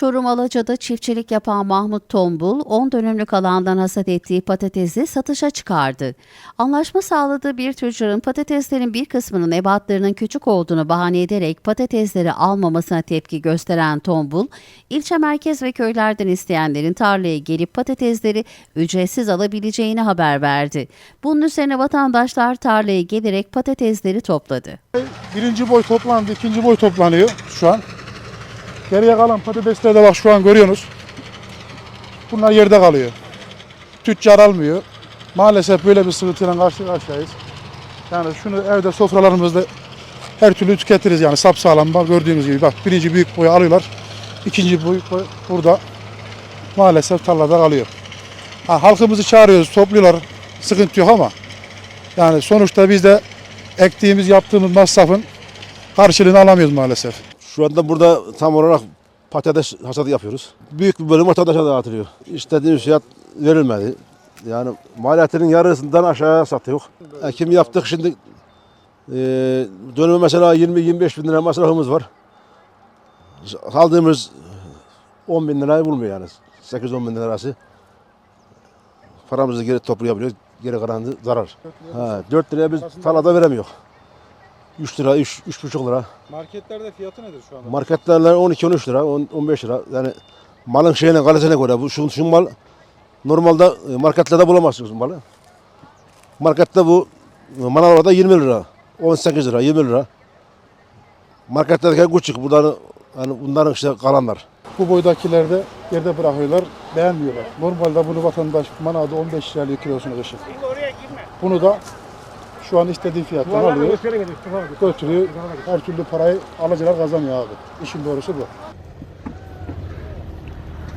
Çorum Alaca'da çiftçilik yapan Mahmut Tombul, 10 dönümlük alandan hasat ettiği patatesi satışa çıkardı. Anlaşma sağladığı bir tüccarın patateslerin bir kısmının ebatlarının küçük olduğunu bahane ederek patatesleri almamasına tepki gösteren Tombul, ilçe merkez ve köylerden isteyenlerin tarlaya gelip patatesleri ücretsiz alabileceğini haber verdi. Bunun üzerine vatandaşlar tarlaya gelerek patatesleri topladı. Birinci boy toplandı, ikinci boy toplanıyor şu an. Geriye kalan patatesler de bak şu an görüyorsunuz. Bunlar yerde kalıyor. Tüccar almıyor. Maalesef böyle bir sıkıntıyla karşı karşıyayız. Yani şunu evde sofralarımızda her türlü tüketiriz yani sapsağlam bak gördüğünüz gibi bak birinci büyük boyu alıyorlar. ikinci büyük boy burada maalesef tarlada kalıyor. Ha, halkımızı çağırıyoruz, topluyorlar. Sıkıntı yok ama yani sonuçta biz de ektiğimiz, yaptığımız masrafın karşılığını alamıyoruz maalesef. Şu anda burada tam olarak patates hasadı yapıyoruz. Büyük bir bölüm vatandaşa dağıtılıyor. İstediğimiz fiyat verilmedi. Yani maliyetinin yarısından aşağıya satıyor. Ekim yaptık şimdi e, dönümü mesela 20-25 bin lira masrafımız var. Aldığımız 10 bin lirayı bulmuyor yani. 8-10 bin lira arası. Paramızı geri toplayabiliyoruz. Geri kalanı zarar. Ha, 4 liraya biz tarlada veremiyor. 3 lira, 3, 3,5 lira. Marketlerde fiyatı nedir şu anda? Marketlerle 12-13 lira, 10 15 lira. Yani malın şeyine, kalitesine göre. Bu şu, şu mal normalde e, marketlerde bulamazsınız bu malı. Markette bu e, manavlarda 20 lira, 18 lira, 20 lira. Marketlerdeki küçük, bunların, yani bunların işte kalanlar. Bu boydakiler de yerde bırakıyorlar, beğenmiyorlar. Normalde bunu vatandaş manada 15 liraya kilosunu kışın. Bunu da şu an istediği fiyattan alıyor, götürüyor. Her türlü parayı alıcılar kazanıyor abi. İşin doğrusu bu.